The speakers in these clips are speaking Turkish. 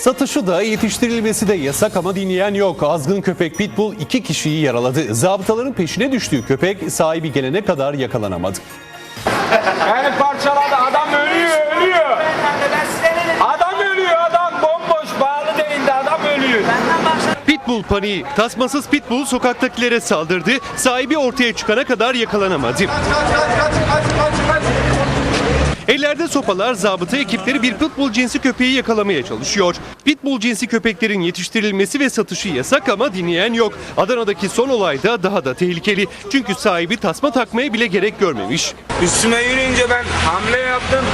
Satışı da yetiştirilmesi de yasak ama dinleyen yok. Azgın köpek Pitbull iki kişiyi yaraladı. Zabıtaların peşine düştüğü köpek sahibi gelene kadar yakalanamadı. Beni parçaladı. Adam ölüyor, ölüyor. Adam ölüyor, adam bomboş bağlı değildi. Adam ölüyor. Pitbull paniği. Tasmasız Pitbull sokaktakilere saldırdı. Sahibi ortaya çıkana kadar yakalanamadı. Ellerde sopalar zabıta ekipleri bir pitbull cinsi köpeği yakalamaya çalışıyor. Pitbull cinsi köpeklerin yetiştirilmesi ve satışı yasak ama dinleyen yok. Adana'daki son olay da daha da tehlikeli. Çünkü sahibi tasma takmaya bile gerek görmemiş. Üstüme yürüyünce ben hamle yaptım.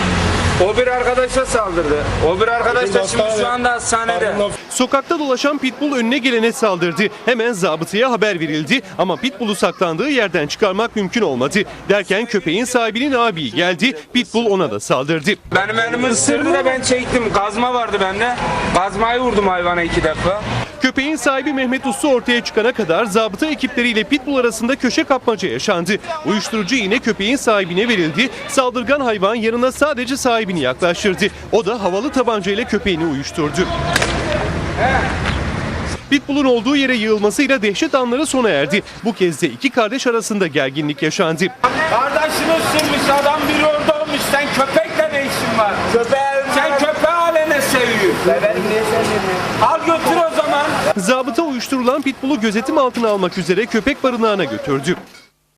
O bir arkadaşa saldırdı. O bir arkadaş da şimdi şu anda hastanede. Sokakta dolaşan Pitbull önüne gelene saldırdı. Hemen zabıtaya haber verildi ama Pitbull'u saklandığı yerden çıkarmak mümkün olmadı. Derken köpeğin sahibinin abi geldi. Pitbull ona da saldırdı. Benim elimi ısırdı da ben çektim. Kazma vardı bende. Kazmayı vurdum hayvana iki defa. Köpeğin sahibi Mehmet Uslu ortaya çıkana kadar zabıta ekipleriyle Pitbull arasında köşe kapmaca yaşandı. Uyuşturucu iğne köpeğin sahibine verildi. Saldırgan hayvan yanına sadece sahibini yaklaştırdı. O da havalı tabancayla köpeğini uyuşturdu. Pitbull'un olduğu yere yığılmasıyla dehşet anları sona erdi. Bu kez de iki kardeş arasında gerginlik yaşandı. Kardeşini ısırmış adam biri orada olmuş. Sen köpekle ne işin var? Köpeği Sen köpeği alene seviyorsun. Al götür o. Zabıta uyuşturulan Pitbull'u gözetim altına almak üzere köpek barınağına götürdü.